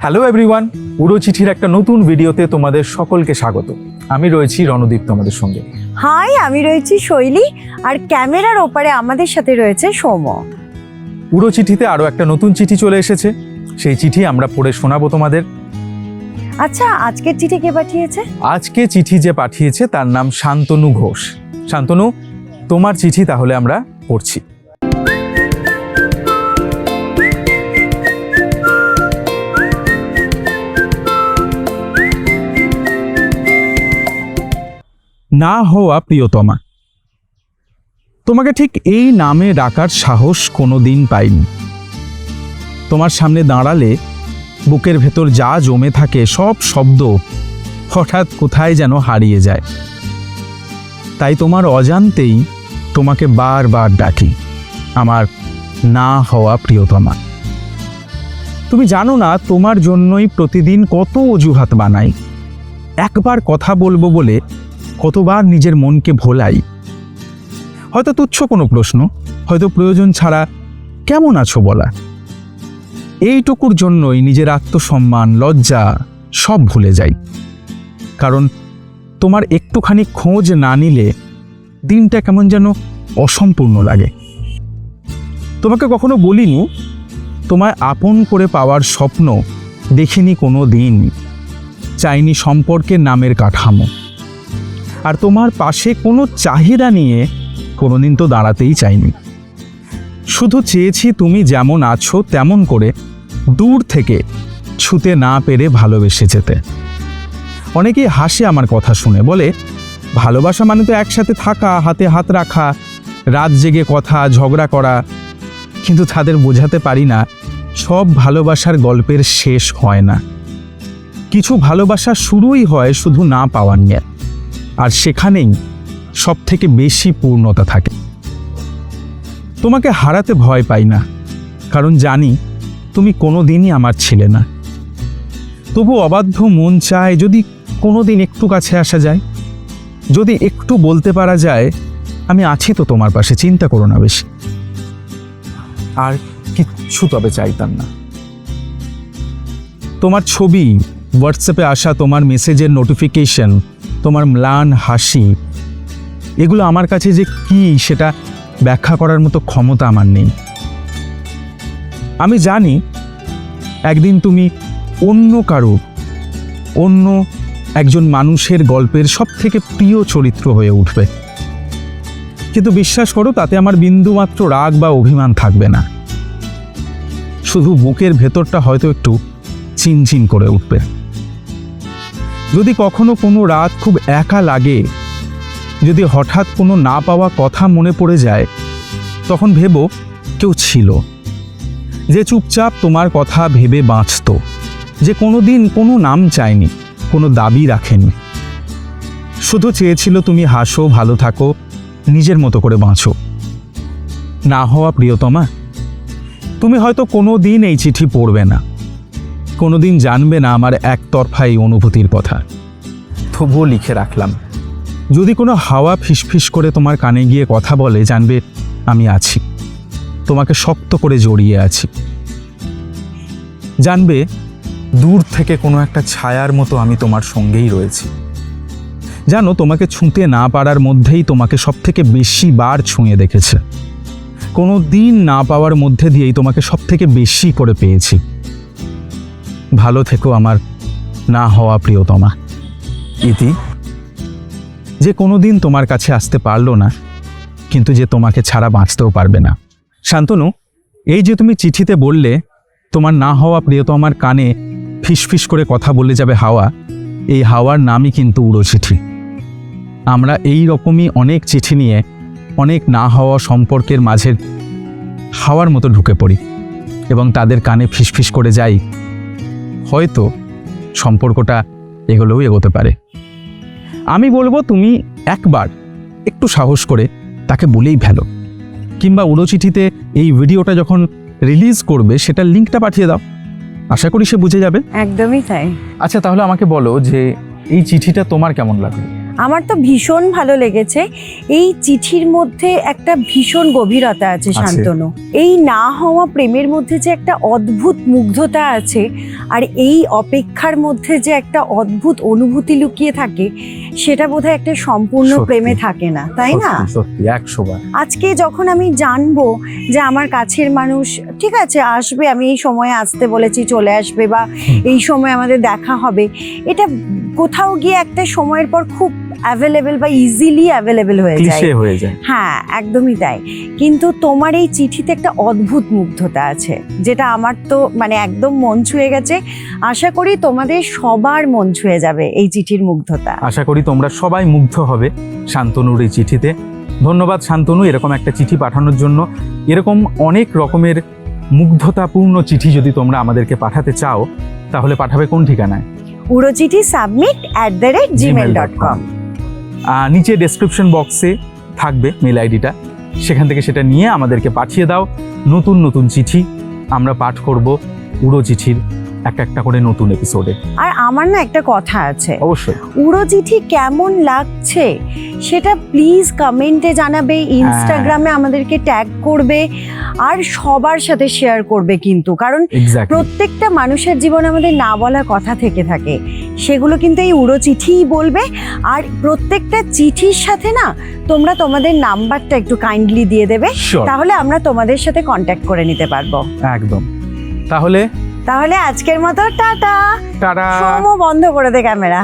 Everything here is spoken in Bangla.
হ্যালো এভরিওয়ান উড়ো চিঠির একটা নতুন ভিডিওতে তোমাদের সকলকে স্বাগত। আমি রয়েছি রণদীপ তোমাদের সঙ্গে। হাই আমি রয়েছি শৈলী আর ক্যামেরার ওপারে আমাদের সাথে রয়েছে সৌম উড়ো চিঠিতে আরও একটা নতুন চিঠি চলে এসেছে। সেই চিঠি আমরা পড়ে শোনাবো তোমাদের। আচ্ছা আজকের চিঠি কে পাঠিয়েছে? আজকে চিঠি যে পাঠিয়েছে তার নাম শান্তনু ঘোষ। শান্তনু তোমার চিঠি তাহলে আমরা পড়ছি। না হওয়া প্রিয়তমা। তোমাকে ঠিক এই নামে ডাকার সাহস কোনো দিন পাইনি। তোমার সামনে দাঁড়ালে বুকের ভেতর যা জমে থাকে সব শব্দ হঠাৎ কোথায় যেন হারিয়ে যায়। তাই তোমার অজান্তেই তোমাকে বারবার ডাকি, আমার না হওয়া প্রিয়তমা। তুমি জানো না, তোমার জন্যই প্রতিদিন কত অজুহাত বানাই। একবার কথা বলব বলে কতবার নিজের মনকে ভোলাই? হয়তো তুচ্ছ কোনো প্রশ্ন, হয়তো প্রয়োজন ছাড়া কেমন আছো বলা? এইটুকুর জন্যই নিজের আত্মসম্মান, লজ্জা সব ভুলে যাই। কারণ তোমার একটুখানি খোঁজ না নিলে দিনটা কেমন যেন অসম্পূর্ণ লাগে। তোমাকে কখনো বলিনি, তোমায় আপন করে পাওয়ার স্বপ্ন দেখিনি কোনো দিন। চাইনি সম্পর্কের নামের কাঠামো। আর তোমার পাশে কোনো চাহিদা নিয়ে কোনোদিন তো দাঁড়াতেই চাইনি। শুধু চেয়েছি তুমি যেমন আছো তেমন করে দূর থেকে ছুতে না পেরে ভালোবেসে যেতে। অনেকেই হাসে আমার কথা শুনে, বলে, ভালোবাসা মানে তো একসাথে থাকা, হাতে হাত রাখা, রাত জেগে কথা, ঝগড়া করা। কিন্তু তাদের বোঝাতে পারি না, সব ভালোবাসার গল্পের শেষ হয় না। কিছু ভালোবাসা শুরুই হয় শুধু না পাওয়ার নিয়ে। আর সেখানেই সব থেকে বেশি পূর্ণতা থাকে। তোমাকে হারাতে ভয় পাই না, কারণ জানি তুমি কোনো দিনই আমার ছিলে না। তবু অবাধ্য মন চায় যদি কোনো দিন একটু কাছে আসা যায়। যদি একটু বলতে পারা যায়, আমি আছি তো তোমার পাশে, চিন্তা করো না বেশি। আর কিচ্ছু তবে চাইতাম না। তোমার ছবি হোয়াটসঅ্যাপে আসা তোমার মেসেজের নোটিফিকেশন তোমার ম্লান হাসি। এগুলো আমার কাছে যে কি, সেটা ব্যাখ্যা করার মতো ক্ষমতা আমার নেই। আমি জানি একদিন তুমি অন্য কারও, অন্য একজন মানুষের গল্পের সব থেকে প্রিয় চরিত্র হয়ে উঠবে। কিন্তু বিশ্বাস করো, তাতে আমার বিন্দুমাত্র রাগ বা অভিমান থাকবে না। শুধু বুকের ভেতরটা হয়তো একটু চিনচিন করে উঠবে। যদি কখনো কোনো রাত খুব একা লাগে, যদি হঠাৎ কোনো না পাওয়া কথা মনে পড়ে যায়, তখন ভেবো কেউ ছিল। যে চুপচাপ তোমার কথা ভেবে বাঁচত, যে কোনো দিন কোনো নাম চায়নি, কোনো দাবি রাখেনি। শুধু চেয়েছিল তুমি হাসো, ভালো থাকো, নিজের মতো করে বাঁচো। না হওয়া প্রিয়তমা, তুমি হয়তো কোনো দিন এই চিঠি পড়বে না। কোনো দিন জানবে না আমার একতরফা এই অনুভূতির কথা। তবুও লিখে রাখলাম, যদি কোনো হাওয়া ফিসফিস করে তোমার কানে গিয়ে কথা বলে, জানবে আমি আছি। তোমাকে শক্ত করে জড়িয়ে আছি। জানবে দূর থেকে কোনো একটা ছায়ার মতো আমি তোমার সঙ্গেই রয়েছি। জানো, তোমাকে ছুঁতে না পারার মধ্যেই তোমাকে সব থেকে বেশি বার ছুঁয়ে দেখেছে। কোনো দিন না পাওয়ার মধ্যে দিয়েই তোমাকে সব থেকে বেশি করে পেয়েছি। ভালো থেকো আমার না হওয়া প্রিয়তমা। ইতি, যে কোনো দিন তোমার কাছে আসতে পারল না, কিন্তু যে তোমাকে ছাড়া বাঁচতেও পারবে না। শান্তনু, এই যে তুমি চিঠিতে বললে, তোমার না হওয়া প্রিয়তমার কানে ফিসফিস করে কথা বলে যাবে হাওয়া, এই হাওয়ার নামই কিন্তু উড়ো চিঠি আমরা এই রকমই অনেক চিঠি নিয়ে, অনেক না হওয়া সম্পর্কের মাঝের হাওয়ার মতো ঢুকে পড়ি, এবং তাদের কানে ফিসফিস করে যাই হয়তো সম্পর্কটা এগোলেও এগোতে পারে। আমি বলব তুমি একবার একটু সাহস করে তাকে বলেই ফেলো। কিংবা উড়ো চিঠিতে এই ভিডিওটা যখন রিলিজ করবে সেটার লিঙ্কটা পাঠিয়ে দাও। আশা করি সে বুঝে যাবে। একদমই তাই। আচ্ছা তাহলে আমাকে বলো যে এই চিঠিটা তোমার কেমন লাগল? আমার তো ভীষণ ভালো লেগেছে। এই চিঠির মধ্যে একটা ভীষণ গভীরতা আছে। শান্তনু। এই না হওয়া প্রেমের মধ্যে যে একটা অদ্ভুত মুগ্ধতা আছে আর এই অপেক্ষার মধ্যে যে একটা অদ্ভুত অনুভূতি লুকিয়ে থাকে সেটা বোধহয় একটা সম্পূর্ণ প্রেমে থাকে না তাই না? আজকে যখন আমি জানব যে আমার কাছের মানুষ ঠিক আছে আসবে আমি এই সময়ে আসতে বলেছি চলে আসবে বা এই সময় আমাদের দেখা হবে এটা কোথাও গিয়ে একটা সময়ের পর খুব অ্যাভেলেবেল বা ইজিলি অ্যাভেলেবেল হয়ে যায়। হয়ে যায়। হ্যাঁ একদমই তাই। কিন্তু তোমার এই চিঠিতে একটা অদ্ভুত মুগ্ধতা আছে যেটা আমার তো মানে একদম মন ছুঁয়ে গেছে। আশা করি তোমাদের সবার মন ছুঁয়ে যাবে এই চিঠির মুগ্ধতা। আশা করি তোমরা সবাই মুগ্ধ হবে শান্তনুর এই চিঠিতে। ধন্যবাদ শান্তনু এরকম একটা চিঠি পাঠানোর জন্য। এরকম অনেক রকমের মুগ্ধতাপূর্ণ চিঠি যদি তোমরা আমাদেরকে পাঠাতে চাও তাহলে পাঠাবে কোন ঠিকানায়? উড়োচিঠি submit at the rate Gmail dot com নিচে ডেসক্রিপশন বক্সে থাকবে মেল আইডিটা সেখান থেকে সেটা নিয়ে আমাদেরকে পাঠিয়ে দাও। নতুন নতুন চিঠি আমরা পাঠ করব উড়ো চিঠির একটা একটা করে নতুন এপিসোডে আর আমার না একটা কথা আছে। অবশ্যই। উড়ো চিঠি কেমন লাগছে সেটা প্লিজ কমেন্টে জানাবে ইনস্টাগ্রামে আমাদেরকে ট্যাগ করবে আর সবার সাথে শেয়ার করবে কিন্তু। কারণ প্রত্যেকটা মানুষের জীবনে আমাদের না বলা কথা থেকে থাকে। সেগুলো কিন্তু এই উড়ো চিঠিই বলবে। আর প্রত্যেকটা চিঠির সাথে না তোমরা তোমাদের নাম্বারটা একটু কাইন্ডলি দিয়ে দেবে। তাহলে আমরা তোমাদের সাথে কন্ট্যাক্ট করে নিতে পারব। একদম। তাহলে তাহলে আজকের মতো টাটা। টাটা। সোমো বন্ধ করে দে ক্যামেরা।